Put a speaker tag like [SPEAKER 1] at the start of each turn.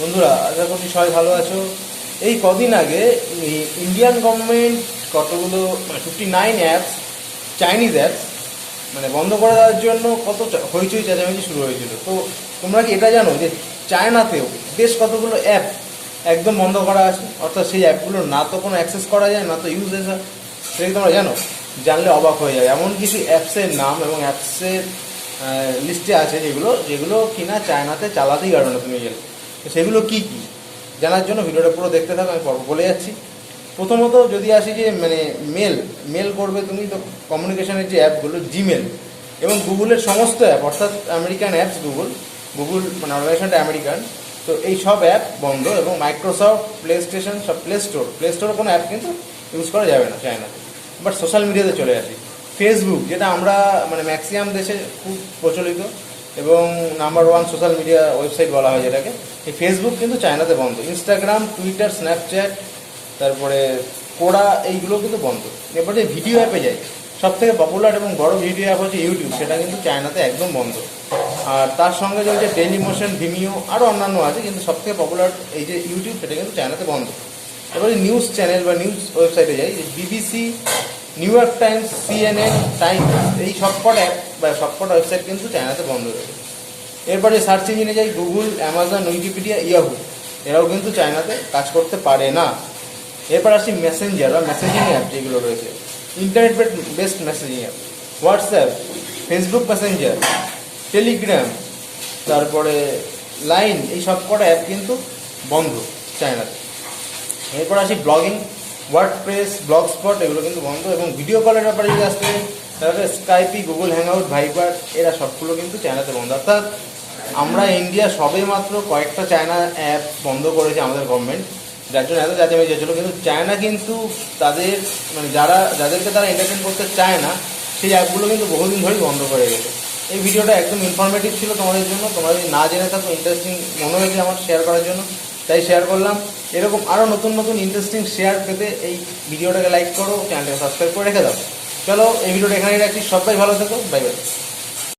[SPEAKER 1] বন্ধুরা, আশা করছি সবাই ভালো আছো। এই কদিন আগে ইন্ডিয়ান গভর্নমেন্ট কতগুলো মানে fifty nine apps Chinese apps মানে বন্ধ করে দেওয়ার জন্য কত হইচই চেঁচামেচি শুরু হয়েছিল। তো তোমরা কি এটা জানো যে চায়নাতেও বেশ কতগুলো অ্যাপ একদম বন্ধ করা আছে? অর্থাৎ সেই অ্যাপগুলো না তো কোনো অ্যাক্সেস করা যায়, না তো ইউজ হয় সেটা তোমরা জানো? জানলে অবাক হয়ে যাবে। এমন কিছু অ্যাপসের নাম এবং অ্যাপসের লিস্টে আছে যেগুলো যেগুলো কিনা চায়নাতে চালাতেই পারবে না তুমি গেলে। তো সেগুলো কি কি? জানার জন্য ভিডিওটা পুরো দেখতে থাকো, আমি পর্ব বলে যাচ্ছি। প্রথমত যদি আসি যে মানে মেল মেল করবে তুমি, তো কমিউনিকেশনের যে অ্যাপগুলো জিমেল এবং গুগলের সমস্ত অ্যাপ অর্থাৎ আমেরিকান অ্যাপস গুগল গুগল মানে অর্গানাইজেশনটা আমেরিকান তো এই সব অ্যাপ বন্ধ এবং মাইক্রোসফট প্লে স্টেশন সব প্লে স্টোর প্লে স্টোরে কোনো অ্যাপ কিন্তু ইউজ করা যাবে না চায়নাতে বাট সোশ্যাল মিডিয়াতে চলে আসি। ফেসবুক যেটা আমরা মানে ম্যাক্সিমাম দেশে খুব প্রচলিত এবং number one social media website বলা হয় যেটাকে। এই ফেসবুক কিন্তু চায়নাতে বন্ধ। ইনস্টাগ্রাম টুইটার স্ন্যাপচ্যাট তারপরে কোড়া এইগুলো কিন্তু বন্ধ। এরপর যে ভিডিও অ্যাপে যাই সব থেকে পপুলার এবং বড় ভিডিও অ্যাপ হচ্ছে ইউটিউব সেটা কিন্তু চায়নাতে একদম বন্ধ। আর তার সঙ্গে যে ডেলি মোশন ভিমিও আরও অন্যান্য আছে, কিন্তু সব থেকে পপুলার এই যে ইউটিউব সেটা কিন্তু চায়নাতে বন্ধ। এবারে নিউজ চ্যানেল বা নিউজ ওয়েবসাইটে যাই BBC New York Times CNN Times এই সবকট অ্যাপ বা সবকট ওয়েবসাইট কিন্তু চায়নাতে বন্ধ রয়েছে এরপরে সার্চ ইঞ্জিনে যাই গুগল অ্যামাজন উইকিপিডিয়া ইয়াহু এরাও কিন্তু চায়নাতে কাজ করতে পারে না। এরপর আসি মেসেঞ্জার বা মেসেজিং অ্যাপ যেগুলো রয়েছে। Internet based messaging app WhatsApp Facebook Messenger Telegram তারপরে লাইন এই সব কটা অ্যাপ কিন্তু বন্ধ চায়নাতে এরপর আসি blogging WordPress Blogspot এগুলো কিন্তু বন্ধ এবং ভিডিও কলের ব্যাপারে যদি আসতে, তাহলে স্কাইপি গুগল হ্যাংআউট ভাইবার এরা সবগুলো কিন্তু চায়নাতে বন্ধ। অর্থাৎ আমরা ইন্ডিয়া সবে মাত্র কয়েকটা চায়না অ্যাপ বন্ধ করেছে আমাদের গভর্নমেন্ট যার জন্য এত যাতে চেয়েছিল কিন্তু চায়না কিন্তু তাদের মানে যারা, যাদেরকে তারা এন্টারটেন করতে চায় না, সেই অ্যাপগুলো কিন্তু বহুদিন ধরেই বন্ধ করে গেছে। এই ভিডিওটা একদম ইনফরমেটিভ ছিল তোমাদের জন্য। তোমরা যদি না জেনে থাকো ইন্টারেস্টিং মনে হয়েছে আমার শেয়ার করার জন্য। তাই শেয়ার করলাম। এরকম আরও নতুন নতুন ইন্টারেস্টিং শেয়ার পেতে এই ভিডিওটাকে লাইক করো চ্যানেলটাকে সাবস্ক্রাইব করে রেখে দাও। চলো এই ভিডিওটা এখানেই রাখছি। সবাই ভালো থেকো। Bye bye